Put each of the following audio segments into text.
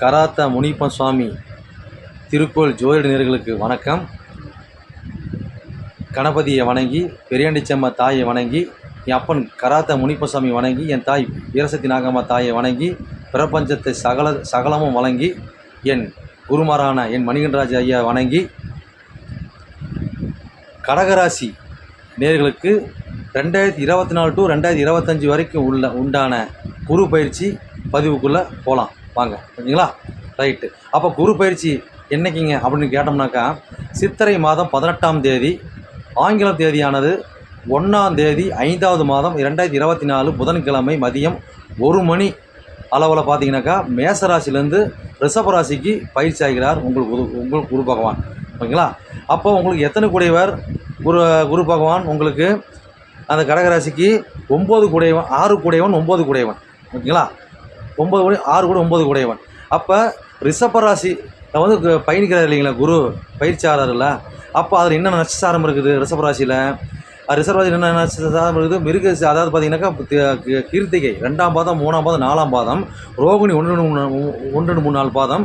கராத்த முனிப்பன் சுவாமி திருக்கோள் ஜோதிட நேர்களுக்கு வணக்கம். கணபதியை வணங்கி பெரியாண்டிச்சம்மா தாயை வணங்கி என் அப்பன் கராத்த முனிப்பசாமி வணங்கி என் தாய் வீரசக்தி நாகம்மா தாயை வணங்கி பிரபஞ்சத்தை சகல சகலமும் வழங்கி என் குருமாரான என் மணிகண்டராஜ் ஐயா வணங்கி கடகராசி நேர்களுக்கு ரெண்டாயிரத்தி இருபத்தி நாலு டு ரெண்டாயிரத்தி இருபத்தஞ்சி வரைக்கும் உள்ள உண்டான குரு பயிற்சி பதிவுக்குள்ளே போகலாம் வாங்க ஓகேங்களா ரைட்டு அப்போ குரு பயிற்சி என்னைக்குங்க அப்படின்னு கேட்டோம்னாக்கா சித்திரை மாதம் பதினெட்டாம் தேதி ஆங்கில தேதியானது ஒன்றாம் தேதி ஐந்தாவது மாதம் ரெண்டாயிரத்தி இருபத்தி நாலு புதன்கிழமை மதியம் ஒரு மணி அளவில் பார்த்தீங்கன்னாக்கா மேசராசிலேருந்து ரிஷபராசிக்கு பயிற்சி ஆகிறார் உங்களுக்கு குரு உங்களுக்கு குரு பகவான். ஓகேங்களா? அப்போ உங்களுக்கு எத்தனை கூடையவர் குரு குரு பகவான் உங்களுக்கு அந்த கடகராசிக்கு ஒம்பது கூடையவன் ஆறு கூடையவன் ஒம்பது கூடையவன். ஓகேங்களா? ஒம்பது கூட ஆறு கூட ஒம்பது கூடையவன் அப்போ ரிஷபராசி வந்து பயணிக்கிறார் இல்லைங்களா குரு பயிற்சியாளர்ல. அப்போ அதில் என்ன நட்சசாரம் இருக்குது ரிஷபராசியில் ரிஷபராசி என்ன நட்சசாரம் இருக்குது? மிருக அதாவது பார்த்தீங்கன்னாக்கா கீர்த்திகை ரெண்டாம் பாதம் மூணாம் பாதம் நாலாம் பாதம் ரோகிணி ஒன்று ரெண்டு மூணு ஒன்று ரெண்டு மூணு நாலு பாதம்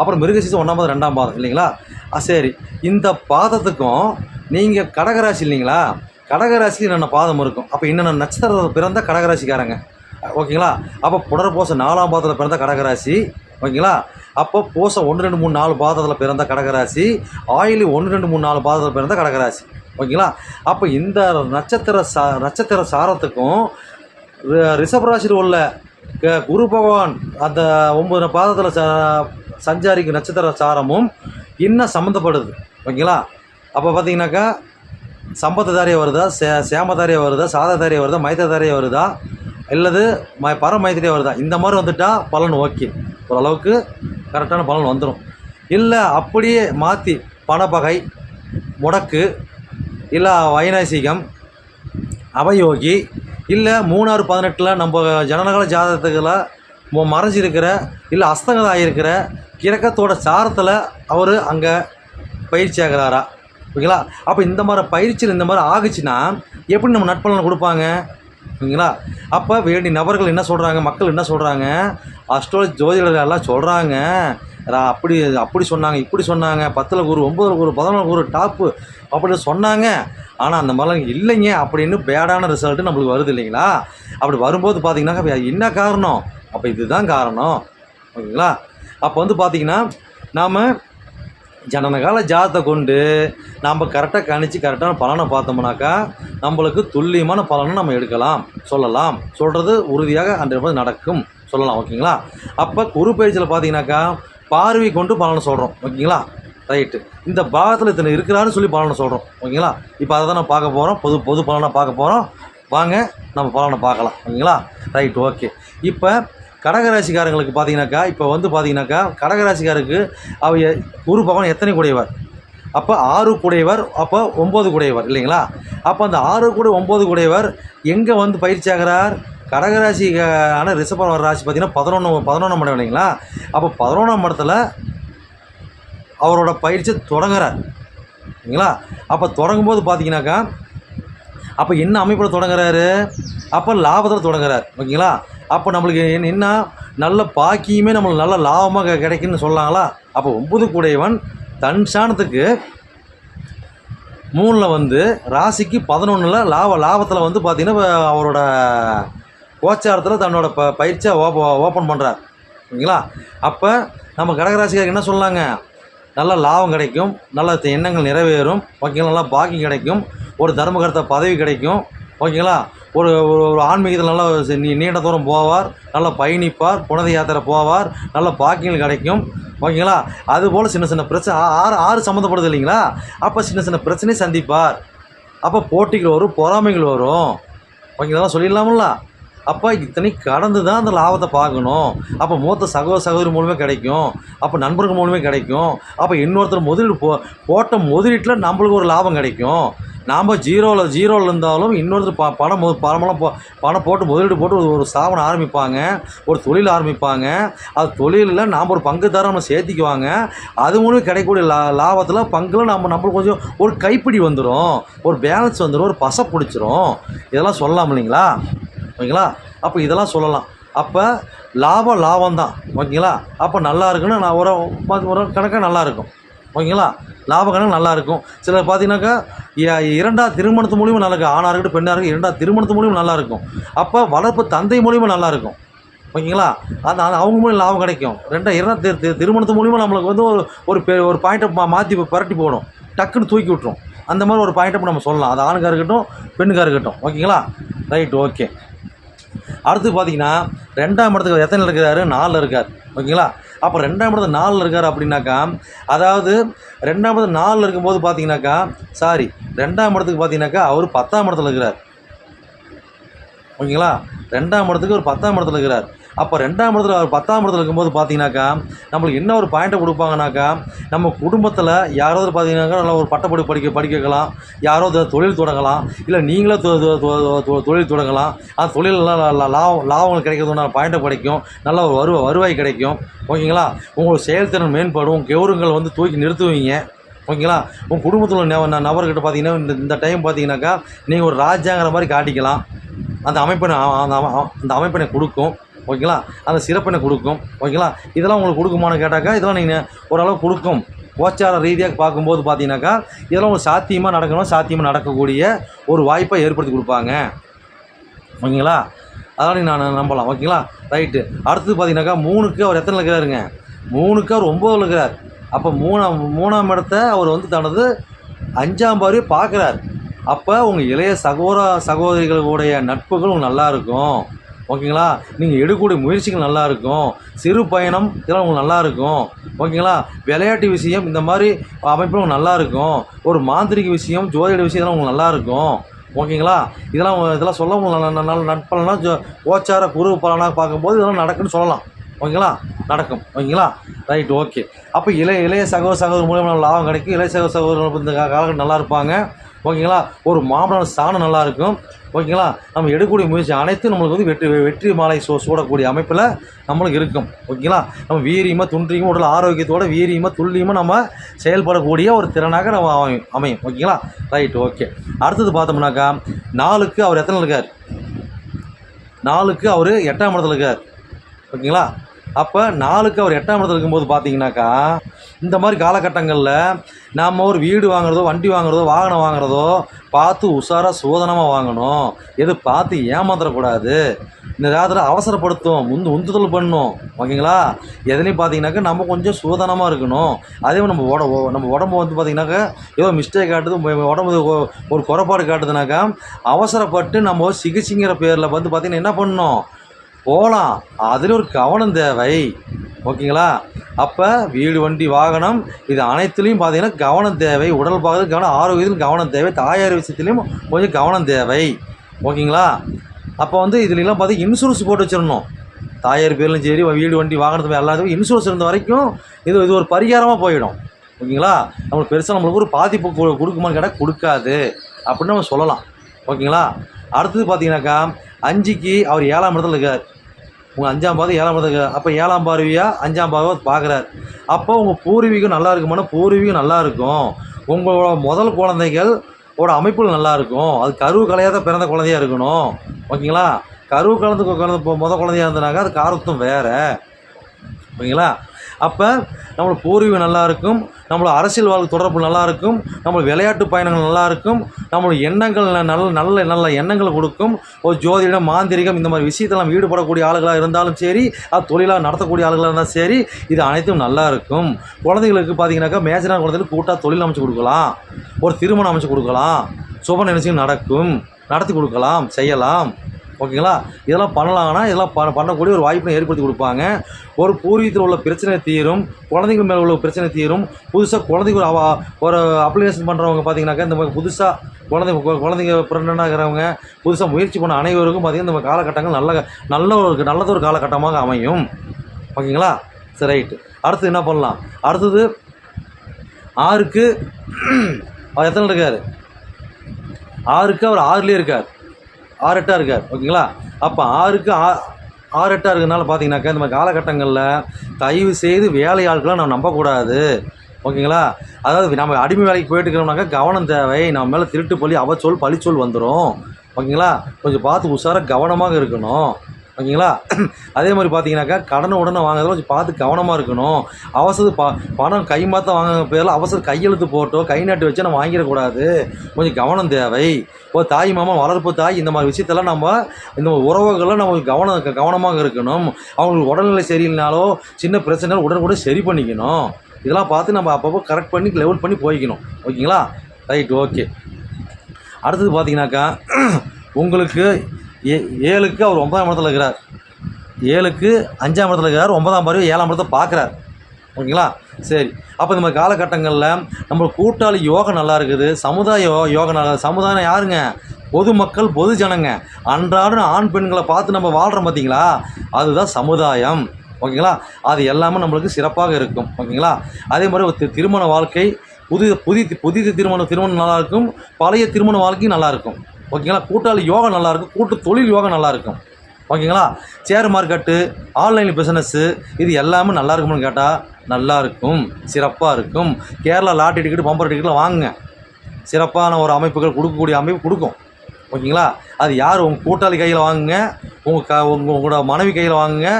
அப்புறம் மிருகசீசம் ஒன்றாம் பாதம் ரெண்டாம் பாதம் இல்லைங்களா? ஆ சரி. இந்த பாதத்துக்கும் நீங்கள் கடகராசி இல்லைங்களா? கடகராசிக்கு என்னென்ன பாதம் இருக்கும்? அப்போ என்னென்ன நட்சத்திரத்தில் பிறந்த கடகராசிக்காரங்க? ஓகேங்களா? அப்போ புனர்பூச நாலாம் பாதத்தில் பிறந்த கடகராசி. ஓகேங்களா? அப்போ பூசம் ஒன்று ரெண்டு மூணு நாலு பாதத்தில் பிறந்த கடகராசி. ஆயிலி ஒன்று ரெண்டு மூணு நாலு பாதத்தில் பிறந்த கடகராசி. ஓகேங்களா? அப்போ இந்த நட்சத்திர சா நட்சத்திர சாரத்துக்கும் ரிஷபராசியில் உள்ள க- குரு பகவான் அந்த ஒம்பது பாதத்தில் ச சஞ்சாரிக்கும் நட்சத்திர சாரமும் இன்னும் சம்மந்தப்படுது ஓகேங்களா? அப்போ பார்த்தீங்கன்னாக்கா சம்பத்ததாரியாக வருதா? சே சேமதாரியாக வருதா? சாததாரியாக வருதா? மைத்ததாரியாக வருதா? அல்லது ம பர மைத்திரியாக வருதா? இந்த மாதிரி வந்துட்டால் பலன் ஓகே. ஓரளவுக்கு கரெக்டான பலன் வந்துடும் இல்லை அப்படியே மாற்றி பணப்பகை முடக்கு இல்லை வைநாசிகம் அவயோகி இல்லை மூணாறு பதினெட்டில் நம்ம ஜனநகல ஜாதகத்துக்கில் மொ- மறைஞ்சிருக்கிற இல்லை அஸ்தங்கதம் ஆகியிருக்கிற கிரகத்தோட சாரத்தில் அவர் அங்கே பயிற்சி ஆகிறாரா? ஓகேங்களா? அப்போ இந்த மாதிரி பயிற்சியில் இந்த மாதிரி ஆகுச்சுன்னா எப்படி நம்ம நட்பலன் கொடுப்பாங்க? ஓகேங்களா? அப்போ வேண்டிய நபர்கள் என்ன சொல்கிறாங்க மக்கள் என்ன சொல்கிறாங்க அஸ்ட்ரோலஜி ஜோதிடர்கள் எல்லாம் சொல்கிறாங்க அப்படி அப்படி சொன்னாங்க இப்படி சொன்னாங்க. பத்தில் குரு ஒம்பதில் குரு பதினொன்று குரு டாப்பு அப்படின்னு சொன்னாங்க. ஆனால் அந்த மாதிரிலாம் இல்லைங்க. அப்படின்னு பேடான ரிசல்ட்டு நம்மளுக்கு வருது இல்லைங்களா? அப்படி வரும்போது பார்த்தீங்கன்னா என்ன காரணம்? அப்போ இதுதான் காரணம். ஓகேங்களா? அப்போ வந்து பார்த்தீங்கன்னா நாம் ஜனனகால ஜாதத்தை கொண்டு நாம் கரெக்டாக கணிச்சு கரெக்டான பலனை பார்த்தோம்னாக்கா நம்மளுக்கு துல்லியமான பலனை நம்ம எடுக்கலாம். சொல்லலாம். சொல்கிறது உறுதியாக அன்றைய நடக்கும். சொல்லலாம் ஓகேங்களா? அப்போ குரு பயிற்சியில் பார்த்தீங்கன்னாக்கா பார்வை கொண்டு பலனை சொல்கிறோம் ஓகேங்களா? ரைட்டு இந்த பாகத்தில் இத்தனை இருக்கிறான்னு சொல்லி பலனை சொல்கிறோம் ஓகேங்களா? இப்போ அதை தான் நம்ம பார்க்க போகிறோம் பொது பொது பலனை பார்க்க போகிறோம் வாங்க நம்ம பலனை பார்க்கலாம். ஓகேங்களா? ரைட் ஓகே இப்போ கடகராசிக்காரங்களுக்கு பார்த்தீங்கன்னாக்கா இப்போ வந்து பார்த்தீங்கன்னாக்கா கடகராசிக்காருக்கு அவ குரு பகவான் எத்தனை கூடையவர்? அப்போ ஆறு கூடையவர் அப்போ ஒம்பது கூடையவர் இல்லைங்களா? அப்போ அந்த ஆறு கூட ஒம்பது கூடையவர் எங்கே வந்து பயிற்சி ஆகிறார்? கடகராசிக்கான ரிஷப ராசி பார்த்தீங்கன்னா பதினொன்று பதினொன்றாம் இடம் இல்லைங்களா? அப்போ பதினொன்றாம் இடத்துல அவரோட பயிற்சி தொடங்குறார் இல்லைங்களா? அப்போ தொடங்கும்போது பார்த்தீங்கன்னாக்கா அப்போ என்ன அமைப்பில் தொடங்குறாரு? அப்போ லாபத்தில் தொடங்குறார் ஓகேங்களா? அப்போ நம்மளுக்கு என்ன நல்ல பாக்கியுமே நம்மளுக்கு நல்ல லாபமாக கிடைக்குன்னு சொல்லலாங்களா அப்போ ஒம்பது கூடையவன் தன் சாணத்துக்கு மூணில் வந்து ராசிக்கு பதினொன்றில் லாப லாபத்தில் வந்து பார்த்திங்கன்னா அவரோட கோச்சாரத்தில் தன்னோட ப பயிற்சியை ஓப்ப ஓப்பன் பண்ணுறார் ஓகேங்களா? அப்போ நம்ம கடகராசிக்காரருக்கு என்ன சொல்லாங்க? நல்ல லாபம் கிடைக்கும் நல்ல எண்ணங்கள் நிறைவேறும் ஓகேங்களா? நல்லா பாக்கியம் கிடைக்கும் ஒரு தர்மகர்த்த பதவி கிடைக்கும் ஓகேங்களா? ஒரு ஒரு ஒரு ஆன்மீகத்தில் நல்லா செ- நீ நீண்ட தூரம் போவார் நல்லா பயணிப்பார் புனித யாத்திரை போவார் நல்ல பாக்கியங்கள் கிடைக்கும். ஓகேங்களா? அதுபோல் சின்ன சின்ன பிரச்சனை ஆறு ஆறு சம்மந்தப்படுது இல்லைங்களா? அப்போ சின்ன சின்ன பிரச்சனையை சந்திப்பார். அப்போ போட்டிகள் வரும் பொறாமைகள் வரும். ஓகேங்களா சொல்லிடலாம்ல அப்போ இத்தனை கடந்து தான் அந்த லாபத்தை பார்க்கணும். அப்போ மூத்த சகோதர சகோதரி மூலமே கிடைக்கும். அப்போ நண்பர்கள் மூலமே கிடைக்கும். அப்போ இன்னொருத்தர் முதலீடு போ போட்ட முதலீட்டில் நம்மளுக்கு ஒரு லாபம் கிடைக்கும். நாம் ஜீரோவில் ஜீரோவில் இருந்தாலும் இன்னொருத்தர் ப பணம் பணமெல்லாம் போ பணம் போட்டு முதலீடு போட்டு ஒரு ஸ்தாபனம் ஆரம்பிப்பாங்க. ஒரு தொழில் ஆரம்பிப்பாங்க. அது தொழிலில் நாம் ஒரு பங்குதாரம் நம்ம சேர்த்திக்குவாங்க. அது மூலம் கிடைக்கக்கூடிய லா லாபத்தில் பங்கில் நம்ம நம்மளுக்கு கொஞ்சம் ஒரு கைப்பிடி வந்துடும் ஒரு பேலன்ஸ் வந்துடும் ஒரு பசை பிடிச்சிரும். இதெல்லாம் சொல்லலாம் இல்லைங்களா? ஓகேங்களா? அப்போ இதெல்லாம் சொல்லலாம். அப்போ லாபம் லாபம் தான் ஓகேங்களா? அப்போ நல்லா இருக்குன்னு நான் ஒரு ஒரு கணக்காக நல்லா இருக்கும். ஓகேங்களா? லாப கணக்கு நல்லா இருக்கும் சிலர் பார்த்தீங்கன்னாக்கா இரண்டாவது திருமணத்து மூலியமாக நல்லா இருக்கும். ஆணாக இருக்கட்டும் பெண்ணாக இருக்கட்டும் இரண்டாவது திருமணத்து மூலியமாக நல்லா இருக்கும். அப்போ வளர்ப்பு தந்தை மூலியமாக நல்லா இருக்கும். ஓகேங்களா? அது அவங்க மூலியம் லாபம் கிடைக்கும். ரெண்டா இரண்டாவது திரு- திருமணத்து மூலியமாக நம்மளுக்கு வந்து ஒரு ஒரு பெ- ஒரு பாயிண்ட்டை மா மாற்றி பரட்டி போடும் டக்குன்னு தூக்கி விட்டுரும். அந்த மாதிரி ஒரு பாயிண்ட்டை நம்ம சொல்லலாம். அது ஆணுக்காக இருக்கட்டும் பெண்ணுக்காக இருக்கட்டும். ஓகேங்களா? Right okay. அடுத்து பார்த்தீங்கன்னா ரெண்டாம் இடத்துக்கு எத்தனை இருக்கிறாரு? நாலில் இருக்கார். ஓகேங்களா? அப்போ ரெண்டாம் இடத்துல நாலில் இருக்கார் அப்படின்னாக்கா அதாவது ரெண்டாம் இடத்துல நாலில் இருக்கும்போது பார்த்தீங்கன்னாக்கா சாரி ரெண்டாம் இடத்துக்கு பார்த்தீங்கன்னாக்கா அவர் பத்தாம் இடத்துல இருக்கிறார். ஓகேங்களா? ரெண்டாம் இடத்துக்கு ஒரு பத்தாம் இடத்துல இருக்கிறார். அப்போ ரெண்டாம் இடத்துல அவர் பத்தாம் இடத்துல இருக்கும்போது பார்த்தீங்கன்னாக்கா நம்மளுக்கு என்ன ஒரு பாயிண்ட்டை கொடுப்பாங்கனாக்கா நம்ம குடும்பத்தில் யாராவது பார்த்தீங்கன்னாக்கா நல்லா ஒரு பட்டப்படி படிக்க படிக்க வைக்கலாம். யாரோ தொழில் தொடங்கலாம். இல்லை நீங்களே தொழில் தொடங்கலாம். அந்த தொழிலெல்லாம் லாபம் லாபங்கள் கிடைக்கிறதுனால பாயிண்ட்டை கிடைக்கும். நல்ல ஒரு வருவ வருவாய் கிடைக்கும். ஓகேங்களா? உங்களுக்கு செயல்திறன் மேம்படும் கெவுருங்கள் வந்து தூக்கி நிறுத்துவீங்க. ஓகேங்களா? உங்கள் குடும்பத்தில் உள்ள நபர்கிட்ட பார்த்தீங்கன்னா இந்த இந்த டைம் பார்த்தீங்கன்னாக்கா நீங்கள் ஒரு ராஜாங்கிற மாதிரி காட்டிக்கலாம். அந்த அமைப்பினை அந்த அந்த அமைப்பினை கொடுக்கும். ஓகேங்களா? அந்த சிறப்பினை கொடுக்கும். ஓகேங்களா? இதெல்லாம் உங்களுக்கு கொடுக்குமான்னு கேட்டாக்கா இதெல்லாம் நீங்கள் ஓரளவு கொடுக்கும். கோச்சார ரீதியாக பார்க்கும்போது பார்த்தீங்கன்னாக்கா இதெல்லாம் உங்களுக்கு சாத்தியமாக நடக்கணும் சாத்தியமாக நடக்கக்கூடிய ஒரு வாய்ப்பை ஏற்படுத்தி கொடுப்பாங்க. ஓகேங்களா? அதெல்லாம் நீங்கள் நான் நம்பலாம். ஓகேங்களா? ரைட்டு. அடுத்தது பார்த்தீங்கன்னாக்கா மூணுக்கு அவர் எத்தனை இருக்கிறாருங்க மூணுக்கு அவர் ஒம்போதில் இருக்கிறார் அப்போ மூணாம் மூணாம் இடத்த அவர் வந்து தனது அஞ்சாம் பாரி பார்க்குறார். அப்போ உங்கள் இளைய சகோதர சகோதரிகளுடைய நட்புகள் உங்களுக்கு ஓகேங்களா? நீங்கள் எடுக்கக்கூடிய முயற்சிகள் நல்லா இருக்கும் சிறு பயணம் இதெல்லாம் உங்களுக்கு நல்லா இருக்கும் ஓகேங்களா? விளையாட்டு விஷயம் இந்த மாதிரி அமைப்பு உங்களுக்கு நல்லா இருக்கும் ஒரு மாந்திரிக விஷயம் ஜோதிட விஷயம் இதெல்லாம் உங்களுக்கு நல்லா இருக்கும் ஓகேங்களா? இதெல்லாம் இதெல்லாம் சொல்ல உங்களுக்கு நல்ல நட்பலனா ஜோ கோச்சார குரு பலனாக பார்க்கும்போது இதெல்லாம் நடக்குன்னு சொல்லலாம். ஓகேங்களா? நடக்கும். ஓகேங்களா? Right okay. அப்போ இளைய இளைய சகோதர சகோதரர் மூலியமாக லாபம் கிடைக்கும். இளைய சகோதர சகோதரர்கள் இந்த காலகட்டம் நல்லா இருப்பாங்க. ஓகேங்களா? ஒரு மாம்பழம் சாணம் நல்லா இருக்கும் ஓகேங்களா? நம்ம எடுக்கக்கூடிய முயற்சி அனைத்தும் நம்மளுக்கு வந்து வெற்றி வெற்றி மாலை சூ சூடக்கூடிய அமைப்பில் நம்மளுக்கு இருக்கும். ஓகேங்களா? நம்ம வீரியமாக துன்றியமாக உடல் ஆரோக்கியத்தோட வீரியமாக துல்லியமாக நம்ம செயல்படக்கூடிய ஒரு திறனாக நம்ம அமையும் அமையும். ஓகேங்களா? Right okay. அடுத்தது பார்த்தோம்னாக்கா நாலுக்கு அவர் எத்தனை இருக்கார்? நாலுக்கு அவர் எட்டாம் இடத்துல இருக்கார். ஓகேங்களா? அப்போ நாளுக்கு அவர் எட்டாம் இடத்துல இருக்கும்போது பார்த்தீங்கன்னாக்கா இந்த மாதிரி காலகட்டங்களில் நாம் ஒரு வீடு வாங்குறதோ வண்டி வாங்குறதோ வாகனம் வாங்குறதோ பார்த்து உஷாராக சோதனமாக வாங்கணும். எது பார்த்து ஏமாந்துடக்கூடாது இந்த நேரத்தில் அவசரப்படுத்தும் முந்து உந்துதல் பண்ணும். ஓகேங்களா? எதுலேயும் பார்த்தீங்கன்னாக்கா நம்ம கொஞ்சம் சூதனமாக இருக்கணும். அதே மாதிரி நம்ம உட நம்ம உடம்பு வந்து பார்த்திங்கனாக்கா ஏதோ மிஸ்டேக் காட்டுது உடம்பு ஒரு குறைபாடு காட்டுதுனாக்கா அவசரப்பட்டு நம்ம சிகிச்சைங்கிற பேரில் வந்து பார்த்திங்கன்னா என்ன பண்ணணும்? போகலாம் அதில் ஒரு கவனம் தேவை. ஓகேங்களா? அப்போ வீடு வண்டி வாகனம் இது அனைத்துலேயும் பார்த்தீங்கன்னா கவனம் தேவை. உடல் பாகத்தில் கவனம் ஆரோக்கியத்திலும் கவனம் தேவை. தாயார் விஷயத்துலையும் கொஞ்சம் கவனம் தேவை. ஓகேங்களா? அப்போ வந்து இதுலலாம் பார்த்தீங்கன்னா இன்சூரன்ஸ் போட்டு வச்சிடணும். தாயார் பேர்லையும் சரி வீடு வண்டி வாகனத்து எல்லாத்துக்கும் இன்சூரன்ஸ் இருந்த வரைக்கும் இது இது ஒரு பரிகாரமாக போயிடும். ஓகேங்களா? நம்மளுக்கு பெருசாக நம்மளுக்கு ஒரு பாதிப்பு கொடுக்குமான்னு கேட்டால் கொடுக்காது. அப்படின்னு நம்ம சொல்லலாம். ஓகேங்களா? அடுத்தது பார்த்தீங்கன்னாக்கா அஞ்சுக்கு அவர் ஏழாம் இடத்துல இருக்கார். உங்கள் அஞ்சாம் பாதம் ஏழாம் இடத்துல இருக்கார். அப்போ ஏழாம் பார்வையாக அஞ்சாம் பார்வை பார்க்குறார். அப்போ உங்கள் பூர்வீகம் நல்லா இருக்குமானா பூர்வீகம் நல்லா இருக்கும். உங்களோட முதல் குழந்தைகள் ஓட அமைப்புகள் நல்லா இருக்கும். அது கருவு தான் பிறந்த குழந்தையா இருக்கணும். ஓகேங்களா? கருவு கலந்து கலந்து முதல் குழந்தையா இருந்தனாக்கா அது காரத்தும் வேறு. ஓகேங்களா? அப்போ நம்மளோட பூர்வீகம் நல்லா இருக்கும் நம்மளோட அரசியல் வாழ்க்கை தொடர்பு நல்லா இருக்கும் நம்மளோட விளையாட்டு பயணங்கள் நல்லா இருக்கும் நம்மளோட எண்ணங்கள் ந- நல்ல நல்ல நல்ல எண்ணங்களை கொடுக்கும் ஒரு ஜோதிடம் மாந்திரிகம் இந்த மாதிரி விஷயத்தெல்லாம் ஈடுபடக்கூடிய ஆளுகளாக இருந்தாலும் சரி அது தொழிலாக நடத்தக்கூடிய ஆளுகளாக இருந்தாலும் சரி இது அனைத்தும் நல்லா இருக்கும். குழந்தைகளுக்கு பார்த்தீங்கன்னாக்கா மேஜரான குழந்தைகளுக்கு கூட்டாக தொழில் அமைச்சு கொடுக்கலாம் ஒரு திருமணம் அமைச்சு கொடுக்கலாம் சுப நிகழ்ச்சிகள் நடக்கும் நடத்தி கொடுக்கலாம் செய்யலாம். ஓகேங்களா? இதெல்லாம் பண்ணலாம்னா இதெல்லாம் ப பண்ணக்கூடிய ஒரு வாய்ப்பை ஏற்படுத்தி கொடுப்பாங்க. ஒரு பூர்வீகத்தில் உள்ள பிரச்சனை தீரும் குழந்தைகள் மேலே உள்ள பிரச்சனை தீரும். புதுசாக குழந்தைங்க ஒரு அவ- ஒரு அப்ளிகேஷன் பண்ணுறவங்க பார்த்தீங்கன்னாக்கா இந்த மாதிரி புதுசாக குழந்தை கு- குழந்தைங்க பிறந்தனாக இருக்கிறவங்க புதுசாக முயற்சி பண்ண அனைவருக்கும் பார்த்தீங்கன்னா இந்த காலகட்டங்கள் நல்ல நல்ல ஒரு நல்லதொரு காலகட்டமாக அமையும். ஓகேங்களா? சரி ரைட்டு. அடுத்து என்ன பண்ணலாம்? அடுத்தது ஆறுக்கு அவர் எத்தனை இருக்கார்? ஆறுக்கு அவர் ஆறுலேயே இருக்கார். ஆறு எட்டாக இருக்கார் ஓகேங்களா? அப்போ ஆறுக்கு ஆ ஆறு எட்டாக இருக்கிறதுனால பார்த்தீங்கன்னாக்கா இந்த மாதிரி காலகட்டங்களில் தயவு செய்து வேலையாட்களை நம்ம நம்பக்கூடாது ஓகேங்களா? அதாவது நம்ம அடிமை வேலைக்கு போயிட்டு இருக்கிறோம்னாக்கா கவனம் தேவை. நம்ம மேலே திருட்டு பள்ளி அவச்சொல் பழிச்சொல் வந்துடும் ஓகேங்களா? கொஞ்சம் பார்த்து உஷாராக கவனமாக இருக்கணும். ஓகேங்களா? அதே மாதிரி பார்த்தீங்கன்னாக்கா கடனை உடனே வாங்குறதுல கொஞ்சம் பார்த்து கவனமாக இருக்கணும். அவசரத்து ப பணம் கை மாற்ற வாங்க பேரில் அவசர கையெழுத்து போட்டோ கை நாட்டு வச்சு நம்ம வாங்கிடக்கூடாது. கொஞ்சம் கவனம் தேவை. இப்போ தாய் மாமா வளர்ப்பு தாய் இந்த மாதிரி விஷயத்தெல்லாம் நம்ம இந்த உறவுகளை நம்ம கவனம் கவனமாக இருக்கணும். அவங்களுக்கு உடல்நிலை சரியில்லைனாலோ சின்ன பிரச்சனை உடனுக்குடன் சரி பண்ணிக்கணும். இதெல்லாம் பார்த்து நம்ம அப்பப்போ கரெக்ட் பண்ணி லெவல் பண்ணி போய்க்கணும். ஓகேங்களா? ரைட் ஓகே அடுத்தது பார்த்தீங்கன்னாக்கா உங்களுக்கு ஏ ஏழுக்கு அவர் ஒன்பதாம் இடத்துல இருக்கிறார். ஏழுக்கு அஞ்சாம் இடத்துல இருக்கிறார். ஒன்பதாம் பார்வை ஏழாம் இடத்த பார்க்குறார். ஓகேங்களா? சரி. அப்போ இந்த மாதிரி காலகட்டங்களில் நம்ம கூட்டாளி யோகம் நல்லா இருக்குது. சமுதாய யோகம் நல்லா சமுதாயம் யாருங்க? பொதுமக்கள் பொது ஜனங்க. அன்றாடம் ஆண் பெண்களை பார்த்து நம்ம வாழ்கிறோம் பார்த்தீங்களா அதுதான் சமுதாயம். ஓகேங்களா? அது எல்லாமே நம்மளுக்கு சிறப்பாக இருக்கும். ஓகேங்களா? அதே மாதிரி ஒரு திருமண வாழ்க்கை புது புதி புதிய திருமண திருமணம் நல்லாயிருக்கும் பழைய திருமண வாழ்க்கையும் நல்லாயிருக்கும் ஓகேங்களா? கூட்டாளி யோகம் நல்லாயிருக்கும். கூட்டு தொழில் யோகம் நல்லாயிருக்கும். ஓகேங்களா? ஷேர் மார்க்கெட்டு ஆன்லைன் பிஸ்னஸ்ஸு இது எல்லாமே நல்லா இருக்கும்னு கேட்டால் நல்லா இருக்கும். சிறப்பாக இருக்கும் கேரளா லாட்டரி டிக்கெட் பம்பர் டிக்கெட்லாம் வாங்குங்க. சிறப்பான ஒரு அமைப்புகள் கொடுக்கக்கூடிய அமைப்பு கொடுக்கும். ஓகேங்களா? அது யார்? உங்கள் கூட்டாளி கையில் வாங்குங்க. உங்கள் க உங்கள் உங்களோட மனைவி கையில் வாங்குங்க.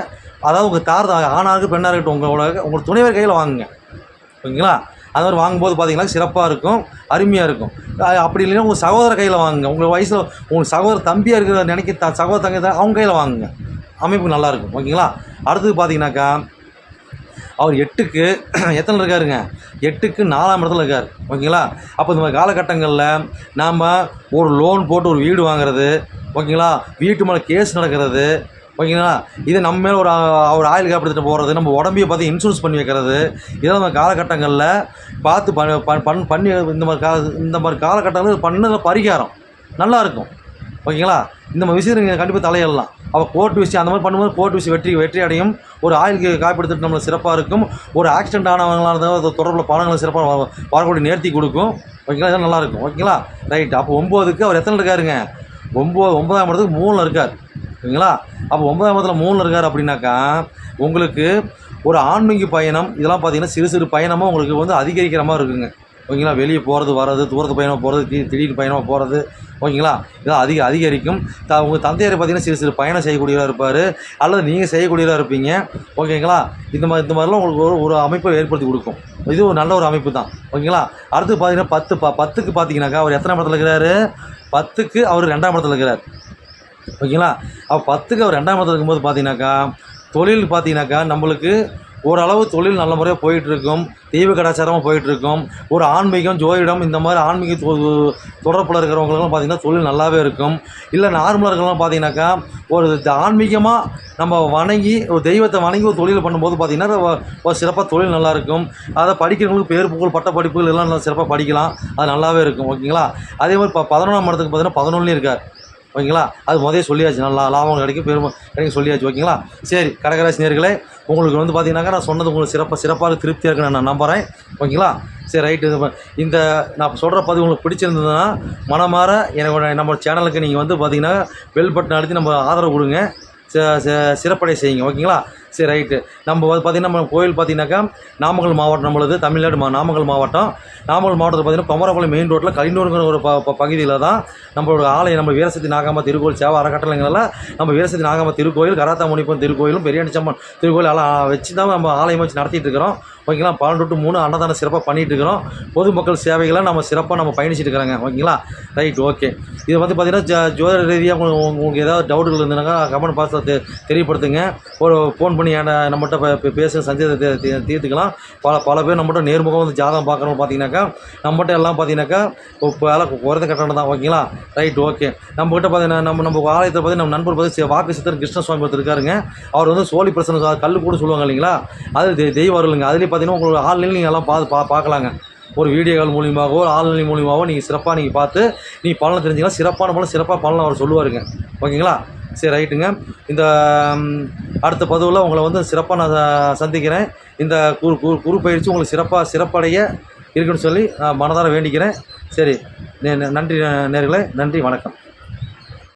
அதாவது உங்கள் தார் ஆணாக இருக்கட்டும் பெண்ணாக இருக்கட்டும் உங்களோட உங்களோட துணைவர் கையில் வாங்குங்க. ஓகேங்களா? அது மாதிரி வாங்கும்போது பார்த்தீங்கன்னா சிறப்பாக இருக்கும் அருமையாக இருக்கும். அப்படி இல்லைன்னா உங்கள் சகோதர கையில் வாங்குங்க. உங்கள் வயசில் உங்கள் சகோதர தம்பியாக இருக்கிற நினைக்க த சகோதர தங்க அவங்க கையில் வாங்குங்க. அமைப்பு நல்லாயிருக்கும் ஓகேங்களா? அடுத்தது பார்த்தீங்கன்னாக்கா அவர் எட்டுக்கு எத்தனை இருக்காருங்க? எட்டுக்கு நாலாம் இடத்துல இருக்கார். ஓகேங்களா? அப்போ இந்த மாதிரி காலகட்டங்களில் நாம் ஒரு லோன் போட்டு ஒரு வீடு வாங்குறது ஓகேங்களா? வீட்டு மேலே கேஸ் நடக்கிறது ஓகேங்களா? இது நம்ம மேலே ஒரு ஒரு ஆயில் காப்பீடு போகிறது நம்ம உடம்பையே பார்த்து இன்சூரன்ஸ் பண்ணி வைக்கிறது இதெல்லாம் நம்ம காலகட்டங்களில் பார்த்து பண் பண்ணி இந்த மாதிரி கால இந்த மாதிரி காலகட்டங்களில் பண்ணது பரிகாரம். நல்லாயிருக்கும் ஓகேங்களா? இந்த மாதிரி விஷயம் நீங்கள் கண்டிப்பாக தலையிடலாம். அவள் கோர்ட் விஷயம் அந்த மாதிரி பண்ணும்போது கோர்ட் விஷயம் வெற்றி வெற்றி அடையும். ஒரு ஆயுளுக்கு காப்பீடு நம்மளுக்கு சிறப்பாக இருக்கும். ஒரு ஆக்சிடென்ட் ஆனவங்களாக இருந்தால் தொடர்பில் பணங்களை சிறப்பாக வரக்கூடிய நேர்த்தி கொடுக்கும். ஓகேங்களா? இதெல்லாம் நல்லாயிருக்கும் ஓகேங்களா? ரைட் அப்போ ஒம்போதுக்கு அவர் எத்தனை இருக்காருங்க? ஒம்பது ஒன்பதாம் இடத்துக்கு மூணில் இருக்கார். ஓகேங்களா? அப்போ ஒன்பதாம் இடத்துல மூணில் இருக்கார் அப்படின்னாக்கா உங்களுக்கு ஒரு ஆன்மீக பயணம் இதெல்லாம் பார்த்தீங்கன்னா சிறு சிறு பயணமாக உங்களுக்கு வந்து அதிகரிக்கிற மாதிரி இருக்குங்க. ஓகேங்களா? வெளியே போகிறது வர்றது தூரத்து பயணமாக போகிறது தி திடீர் பயணமாக போகிறது ஓகேங்களா? இதெல்லாம் அதிக அதிகரிக்கும். த உங்கள் தந்தையார் பார்த்தீங்கன்னா சிறு சிறு பயணம் செய்யக்கூடியவராக இருப்பார் அல்லது நீங்கள் செய்யக்கூடியவராக இருப்பீங்க ஓகேங்களா? இந்த மாதிரி இந்த மாதிரிலாம் உங்களுக்கு ஒரு ஒரு அமைப்பை ஏற்படுத்தி கொடுக்கும். இது ஒரு நல்ல ஒரு அமைப்பு தான் ஓகேங்களா? அடுத்து பார்த்தீங்கன்னா பத்து ப பத்துக்கு பார்த்தீங்கன்னாக்கா அவர் எத்தனை இடத்துல இருக்கிறாரு? பத்துக்கு அவர் ரெண்டாம் இடத்துல இருக்கிறார். ஓகேங்களா? அப்போ பத்துக்கு அவர் ரெண்டாம் இடத்துல இருக்கும்போது பார்த்தீங்கன்னாக்கா தொழில் பார்த்தீங்கன்னாக்கா நம்மளுக்கு ஓரளவு தொழில் நல்ல முறையாக போயிட்டுருக்கும். தெய்வ கலாச்சாரமாக போயிட்டுருக்கும். ஒரு ஆன்மீகம் ஜோதிடம் இந்த மாதிரி ஆன்மீக தொ- தொடர்பில் இருக்கிறவங்களுக்குலாம் பார்த்தீங்கன்னா தொழில் நல்லாவே இருக்கும். இல்லை நார்மலாக இருக்கிறவங்களாம் பார்த்தீங்கன்னாக்கா ஒரு ஆன்மீகமாக நம்ம வணங்கி ஒரு தெய்வத்தை வணங்கி ஒரு தொழில் பண்ணும்போது பார்த்திங்கன்னா ஒரு- சிறப்பாக தொழில் நல்லாயிருக்கும் அதை படிக்கிறவங்களுக்கு பேர் புகழ் பட்ட படிப்புகள் எல்லாம் நல்லா சிறப்பாக படிக்கலாம். அது நல்லாவே இருக்கும். ஓகேங்களா? அதே மாதிரி இப்போ பதினொன்றாம் இடத்துக்கு பார்த்தீங்கன்னா பதினொன்றுலேயும் இருக்கார். ஓகேங்களா? அது முதல்ல சொல்லியாச்சு. நல்லா லாபம் கிடைக்கும் பெருமை கிடைக்கும் சொல்லியாச்சு. ஓகேங்களா? சரி கடகராசினியர்களே நேர்களே உங்களுக்கு வந்து பார்த்தீங்கன்னாக்கா நான் சொன்னது உங்களுக்கு சிறப்பாக சிறப்பாக திருப்தியாக இருக்குன்னு நான் நம்புகிறேன் ஓகேங்களா? சரி ரைட்டு இந்த நான் சொல்கிற பதிவு உங்களுக்கு பிடிச்சிருந்ததுன்னா மனமாற எனக்கு நம்ம சேனலுக்கு நீங்கள் வந்து பார்த்தீங்கன்னா பெல் பட்டன் அழுத்தி நம்ம ஆதரவு கொடுங்க. ச- ச- சிறப்படை செய்யுங்க. ஓகேங்களா? சரி ரைட்டு நம்ம வந்து பார்த்திங்கன்னா நம்ம கோயில் பார்த்தீங்கன்னாக்கா நாமக்கல் மாவட்டம் நம்மளது தமிழ்நாடு மா நாமக்கல் மாவட்டம். நாமக்கல் மாவட்டத்தில் பார்த்தீங்கன்னா குமரபாளையம் மெயின் ரோட்டில் கலினூருங்கிற ஒரு ப பகுதியில் தான் நம்மளோட ஆலயம் நம்ம வீரசக்தி நாகாம திருக்கோயில் சேவை அறக்கட்டளைங்களில் நம்ம வீரசக்தி நாகாம திருக்கோயில் கராத்தா முனிப்பன் திருக்கோயிலும் பெரியாண்டிச்சம்மன் திருக்கோயில் எல்லாம் வச்சு தான் நம்ம ஆலயம் வச்சு நடத்திட்டு இருக்கிறோம். ஓகேங்களா? பன்னெண்டு டு மூணு அன்னதானம் சிறப்பாக பண்ணிகிட்டு இருக்கிறோம். பொதுமக்கள் சேவைகளை நம்ம சிறப்பாக நம்ம பயணிச்சுட்டு இருக்கிறாங்க. ஓகேங்களா? ரைட் ஓகே இது வந்து பார்த்தீங்கன்னா ஜ- ஜோதிட ரீதியாக உங்களுக்கு உங்களுக்கு ஏதாவது டவுட்டுகள் இருந்ததுனாக்கா கமெண்ட் பாக்ஸில் தெரியப்படுத்துங்க. ஒரு ஃபோன் பண்ணி ஏன்டா நம்மகிட்ட பே- பேச சந்தேகத்தை தீர்த்துக்கலாம். பல பல பேர் நம்மகிட்ட நேர்முகம் வந்து ஜாதகம் பார்க்குறவங்க பார்த்தீங்கன்னாக்கா நம்மகிட்ட எல்லாம் பார்த்தீங்கன்னாக்கா இப்போ வேலை குறைந்த கட்டணம் தான் ஓகேங்களா? ரைட் ஓகே நம்மகிட்ட பார்த்தீங்கன்னா நம்ம நம்ம ஆலயத்தை பார்த்தீங்கன்னா நம்ம நண்பர் பார்த்து வாக்கு சித்தர் கிருஷ்ணசுவாமி ஒருத்தர் இருக்காருங்க. அவர் வந்து சோழி பிரசன கல் கூட சொல்லுவாங்க இல்லைங்களா? அது தெய்வம் இல்லைங்க. அதுலேயும் பார்த்தீங்கன்னா உங்களுக்கு ஆன்லைனில் நீங்கள் எல்லாம் பார்த்து பா பார்க்கலாங்க. ஒரு வீடியோகள் மூலியமாகவோ ஒரு ஆன்லைன் மூலியமாகவோ நீங்கள் சிறப்பாக நீங்கள் பார்த்து நீ பலனை தெரிஞ்சுக்கலாம். சிறப்பான பலன் சிறப்பாக பலனை அவர் சொல்லுவாருங்க. ஓகேங்களா? சரி ரைட்டுங்க. இந்த அடுத்த பதவியில் உங்களை வந்து சிறப்பாக நான் சந்திக்கிறேன். இந்த குரு குரு குரு பயிற்சி உங்களுக்கு சிறப்பாக சிறப்படைய இருக்குன்னு சொல்லி நான் மனதார வேண்டிக்கிறேன். சரி நன்றி நேர்களே. நன்றி வணக்கம்.